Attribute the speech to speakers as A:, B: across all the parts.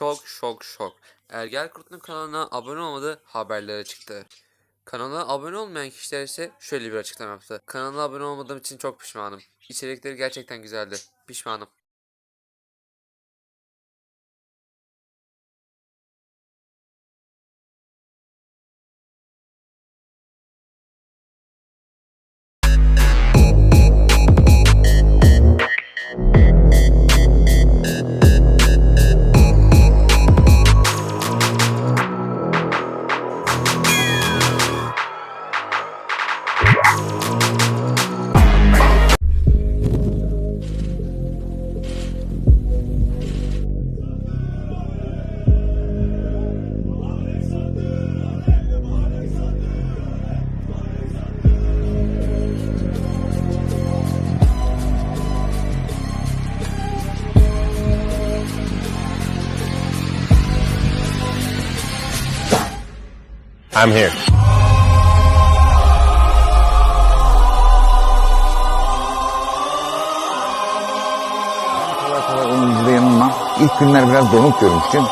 A: Şok şok şok. Ergel Kurt'un kanalına abone olmadı haberleri çıktı. Kanala abone olmayan kişiler ise şöyle bir açıklama yaptı. Kanala abone olmadığım için çok pişmanım. İçerikleri gerçekten güzeldi. Pişmanım.
B: I'm here.
C: Oyuncuda yanılmam. İlk günler biraz donuk görmüştüm.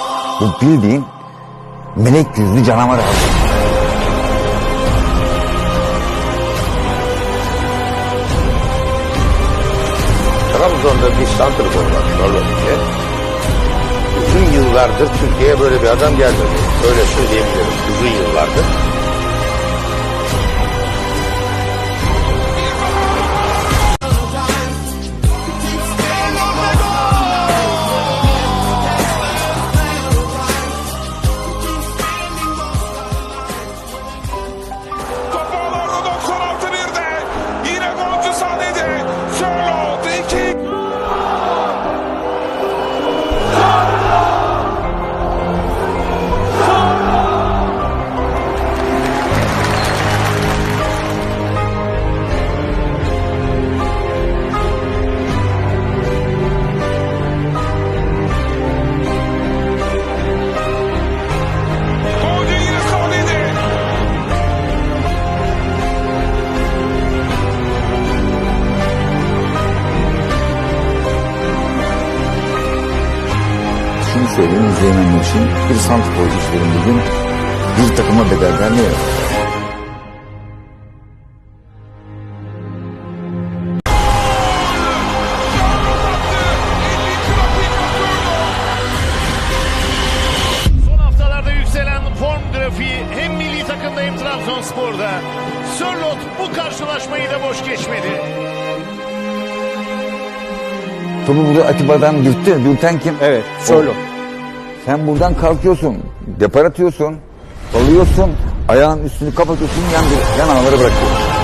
C: Bu bildiğin melek yüzlü canavar abi.
B: Trabzon'da bir santrfor var. Uzun yıllardır Türkiye'ye böyle bir adam gelmedi. Öyle söyleyebilirim. Uzun yıllardır.
C: Şunu söyleyeyim izleyemeyenler için bir santrfor isterim bugün. Bir takıma bedelden ne yapar?
D: Son haftalarda yükselen form grafiği hem milli takımda hem Trabzonspor'da. Sörlot bu karşılaşmayı da boş geçmedi.
C: Topu burada Atiba'dan dürttü. Dürten kim?
E: Evet,
C: O. Sen buradan kalkıyorsun. Depar atıyorsun. Alıyorsun. Ayağın üstünü kapatıyorsun. Yan, yan ağları bırakıyorsun.